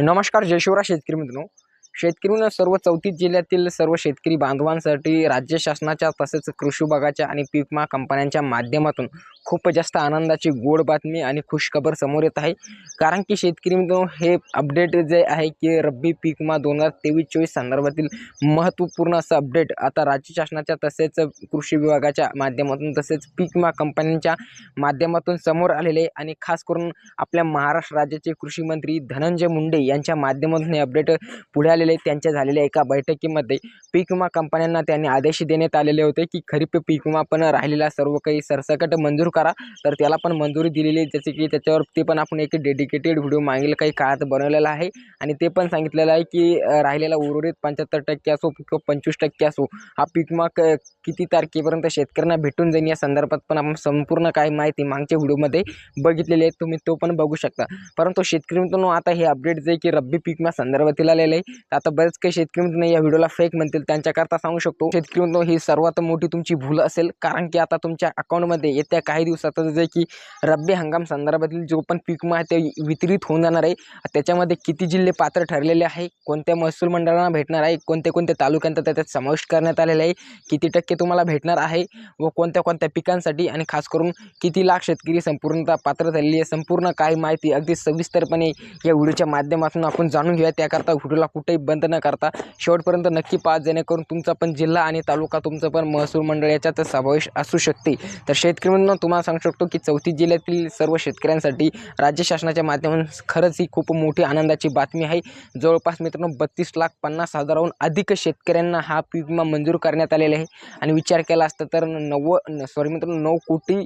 नमस्कार जय शिवराज शेतकरी मित्रांनो. शेतकरी सर्व चौतीस जिल्ह्यातील सर्व शेतकरी बांधवांसाठी राज्य शासनाच्या तसेच कृषी विभागाच्या आणि पीक विमा कंपन्यांच्या माध्यमातून खूप जास्त आनंदाची गोड बातमी आणि खुशखबर समोर येत आहे. कारण की शेतकरी मित्रांनो हे अपडेट जे आहे की रब्बी पीकमा दोन हजार तेवीस चोवीस संदर्भातील महत्त्वपूर्ण असं अपडेट आता राज्य शासनाच्या तसेच कृषी विभागाच्या माध्यमातून तसेच पीक विमा कंपन्यांच्या माध्यमातून समोर आलेले आहे. आणि खास करून आपल्या महाराष्ट्र राज्याचे कृषी मंत्री धनंजय मुंडे यांच्या माध्यमातून हे अपडेट पुढे आले आलेले त्यांच्या झालेल्या एका बैठकीमध्ये पीक विमा कंपन्यांना त्यांनी आदेश देण्यात आलेले होते की खरीप पीक विमा पण राहिलेला सर्व काही सरसकट मंजूर करा. तर त्याला पण मंजुरी दिलेली आहे जसे की त्याच्यावर ते पण आपण एक डेडिकेटेड व्हिडिओ मागील काही काळात बनवलेला आहे. आणि ते पण सांगितलेलं आहे की राहिलेला उर्वरित पंच्याहत्तर टक्के असो किंवा पंचवीस टक्के असो हा पीक विमा क किती तारखेपर्यंत शेतकऱ्यांना भेटून जाईल या संदर्भात पण आपण संपूर्ण काही माहिती मागच्या व्हिडिओमध्ये बघितलेली आहे तुम्ही तो पण बघू शकता. परंतु शेतकरी मित्रांनो आता हे अपडेट जे आहे की रब्बी पीक विमा संदर्भातील आलेलं आहे आता बरेच काही शेतकरी मित्रांनो या व्हिडिओला फेक म्हणतील. त्यांच्याकरता सांगू शकतो शेतकरी मित्रांनो ही सर्वात मोठी तुमची भूल असेल. कारण की आता तुमच्या अकाउंटमध्ये येत्या काही दिवसात जे की रब्बी हंगाम संदर्भातील जो पण पीक विमा आहे ते वितरित होऊन जाणार आहे. त्याच्यामध्ये किती जिल्हे पात्र ठरलेले आहे कोणत्या महसूल मंडळांना भेटणार आहे कोणत्या कोणत्या तालुक्यांचा त्याच्यात समावेश करण्यात आलेला आहे किती टक्के तुम्हाला भेटणार आहे व कोणत्या कोणत्या पिकांसाठी आणि खास करून किती लाख शेतकरी संपूर्णतः पात्र झालेली आहे संपूर्ण काही माहिती अगदी सविस्तरपणे या व्हिडिओच्या माध्यमातून आपण जाणून घेऊया. त्याकरता व्हिडिओला कुठेही बंद न करता शेवटपर्यंत नक्की पाच जेणेकरून तुमचा पण जिल्हा आणि तालुका तुमचं पण महसूल मंडळ याच्यात समावेश असू शकते. तर शेतकरी म्हणून तुम्हाला सांगू शकतो की चौथी जिल्ह्यातील सर्व शेतकऱ्यांसाठी राज्य शासनाच्या माध्यमातून खरंच ही खूप मोठी आनंदाची बातमी आहे. जवळपास मित्रांनो बत्तीस लाख पन्नास हजाराहून अधिक शेतकऱ्यांना हा पीक विमा मंजूर करण्यात आलेला आहे. आणि विचार केला असता तर नव्वद सॉरी मित्रांनो नऊ कोटी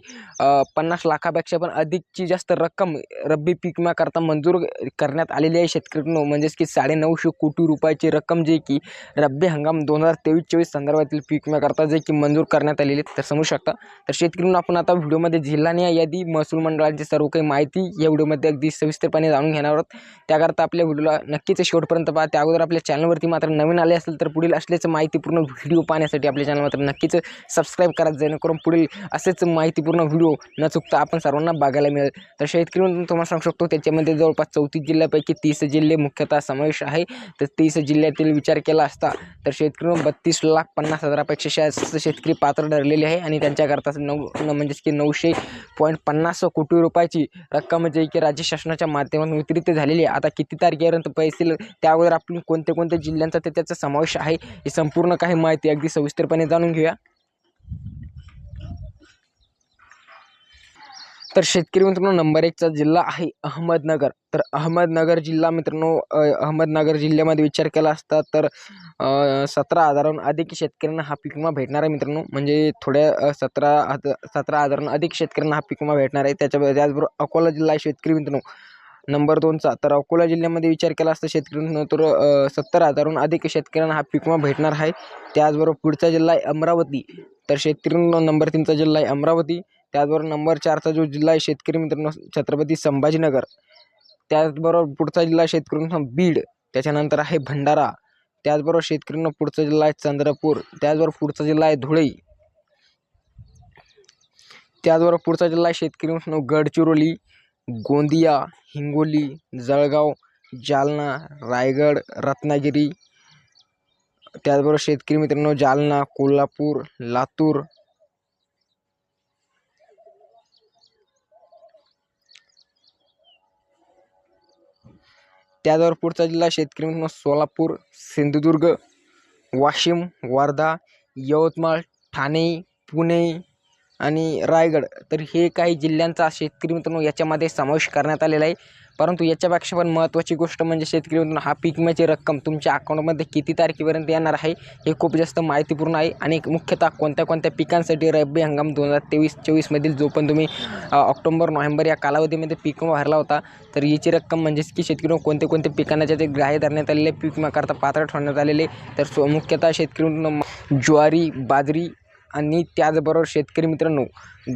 पन्नास लाखापेक्षा पण अधिकची जास्त रक्कम रब्बी पीक विमा करता मंजूर करण्यात आलेली आहे शेतकऱ्यांनो म्हणजेच की साडेनऊशे कोटी रुपयाची रक्कम जे की रब्बी हंगाम दोन हजार तेवीस चोवीस संदर्भातील पीक विम्याकरता करता जे की मंजूर करण्यात आलेले तर समजू शकता. तर शेतकरी आपण आता व्हिडिओमध्ये जिल्हानिहाय यादी महसूल मंडळाची सर्व काही माहिती या व्हिडिओमध्ये अगदी सविस्तरपणे जाणून घेणार आहोत. त्याकरता आपल्या व्हिडिओला नक्कीच शेवटपर्यंत पहा. त्या अगोदर आपल्या चॅनलवरती मात्र नवीन आले असेल तर पुढील असल्याचं माहितीपूर्ण व्हिडिओ पाहण्यासाठी आपल्या चॅनल मात्र नक्कीच सबस्क्राईब करा जेणेकरून पुढील असेच माहितीपूर्ण व्हिडिओ न चुकता आपण सर्वांना बघायला मिळेल. तर शेतकरी तुम्हाला सांगू शकतो त्याच्यामध्ये जवळपास चौतीस जिल्ह्यापैकी तीस जिल्हे मुख्यतः समावेश आहे. तर तीस जिल्ह्यातील विचार केला असता तर शेतकरी बत्तीस लाख पन्नास हजारापेक्षा जास्त शेतकरी पात्र ठरलेले आहे आणि त्यांच्याकरता नऊ न- म्हणजेच की नऊशे पॉईंट पन्नास कोटी रुपयाची रक्कम जे की राज्य शासनाच्या माध्यमातून वितरित झालेली आहे. आता किती तारखेपर्यंत पैसे त्या अगोदर आपण कोणत्या कोणत्या जिल्ह्यांचा ते त्याचा समावेश आहे ही संपूर्ण काही माहिती अगदी सविस्तरपणे जाणून घेऊया. तर शेतकरी मित्रांनो नंबर एकचा जिल्हा आहे अहमदनगर. तर अहमदनगर जिल्हा मित्रांनो अहमदनगर जिल्ह्यामध्ये विचार केला असता तर सतरा हजाराहून अधिक शेतकऱ्यांना हा पीक विमा भेटणार आहे मित्रांनो. म्हणजे थोड्या सतरा हजार सतरा हजाराहून अधिक शेतकऱ्यांना हा पीक विमा भेटणार आहे. त्याच्या त्याचबरोबर अकोला जिल्हा आहे शेतकरी मित्रांनो. नंबर दोनचा तर अकोला जिल्ह्यामध्ये विचार केला असता शेतकरी तर सत्तर हजारहून अधिक शेतकऱ्यांना हा पीक विमा भेटणार आहे. त्याचबरोबर पुढचा जिल्हा आहे अमरावती. तर शेतकरी नंबर तीनचा जिल्हा आहे अमरावती. त्याचबरोबर नंबर चारचा जो जिल्हा आहे शेतकरी मित्रांनो छत्रपती संभाजीनगर. त्याचबरोबर पुढचा जिल्हा शेतकरी बीड. त्याच्यानंतर आहे भंडारा. त्याचबरोबर शेतकऱ्यांना पुढचा जिल्हा आहे चंद्रपूर. त्याचबरोबर पुढचा जिल्हा आहे धुळे. त्याचबरोबर पुढचा जिल्हा आहे शेतकरी मित्रांनो गडचिरोली गोंदिया हिंगोली जळगाव जालना रायगड रत्नागिरी. त्याचबरोबर शेतकरी मित्रांनो जालना कोल्हापूर लातूर त्याचबरोबर पुढचा जिल्हा शेतकरी म्हणून सोलापूर सिंधुदुर्ग वाशिम वर्धा यवतमाळ ठाणे पुणे आणि रायगड. तर हे काही जिल्ह्यांचा शेतकरी मित्रांनो याच्यामध्ये समावेश करण्यात आलेला आहे. परंतु याच्यापेक्षा पण महत्त्वाची गोष्ट म्हणजे शेतकरी हा पीक विम्याची रक्कम तुमच्या अकाउंटमध्ये किती तारखेपर्यंत येणार आहे हे खूप जास्त माहितीपूर्ण आहे. आणि मुख्यतः कोणत्या कोणत्या पिकांसाठी रब्बी हंगाम दोन हजार तेवीस चोवीसमधील जो पण तुम्ही ऑक्टोबर नोव्हेंबर या कालावधीमध्ये पीक विमा भरला होता तर याची रक्कम म्हणजेच की शेतकरी कोणते कोणते पिकांना जे ग्राह्य धरण्यात आलेले पीक विम्याकरता पात्र ठरवण्यात आलेले तर सो मुख्यतः शेतकरी ज्वारी बाजरी आणि त्याचबरोबर शेतकरी मित्रांनो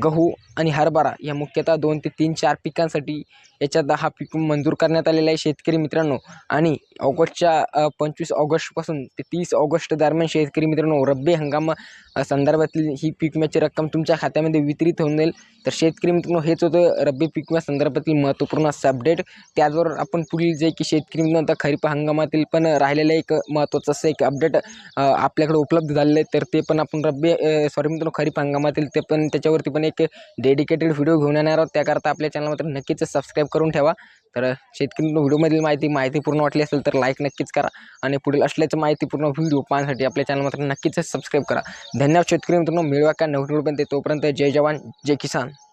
गहू आणि हरभरा या मुख्यतः दोन ते तीन चार पिकांसाठी याच्यात हा पीक मंजूर करण्यात आलेला आहे शेतकरी मित्रांनो. आणि ऑगस्टच्या पंचवीस ऑगस्टपासून ते तीस ऑगस्ट दरम्यान शेतकरी मित्रांनो रब्बी हंगाम संदर्भातील ही पीक विम्याची रक्कम तुमच्या खात्यामध्ये वितरित होऊन जाईल. तर शेतकरी मित्रांनो हेच होतं रब्बी पीक विमा संदर्भातील महत्त्वपूर्ण असं अपडेट त्याचबरोबर आपण पुढील जे की शेतकरी मित्रांनो आता खरीप हंगामातील पण राहिलेलं एक महत्त्वाचं असं एक अपडेट आपल्याकडे उपलब्ध झालेलं आहे. तर ते पण आपण रब्बी सॉरी मित्रांनो खरीप हंगामातील ते पण त्याच्यावरती पण एक डेडिकेटेड व्हिडिओ घेऊन येणार आहोत. त्याकरता आपल्या चॅनल मात्र नक्कीच सबस्क्राईब करून ठेवा. तर शेतकरी व्हिडिओमधील माहिती माहितीपूर्ण वाटली असेल तर लाईक नक्कीच करा. आणि पुढील असल्याचं माहितीपूर्ण व्हिडिओ पाहण्यासाठी आपल्या चॅनल मात्र नक्कीच सबस्क्राईब करा. धन्यवाद शेतकरी मित्रांनो. मिळवा का नव्हती तोपर्यंत जय जवान जय किसान.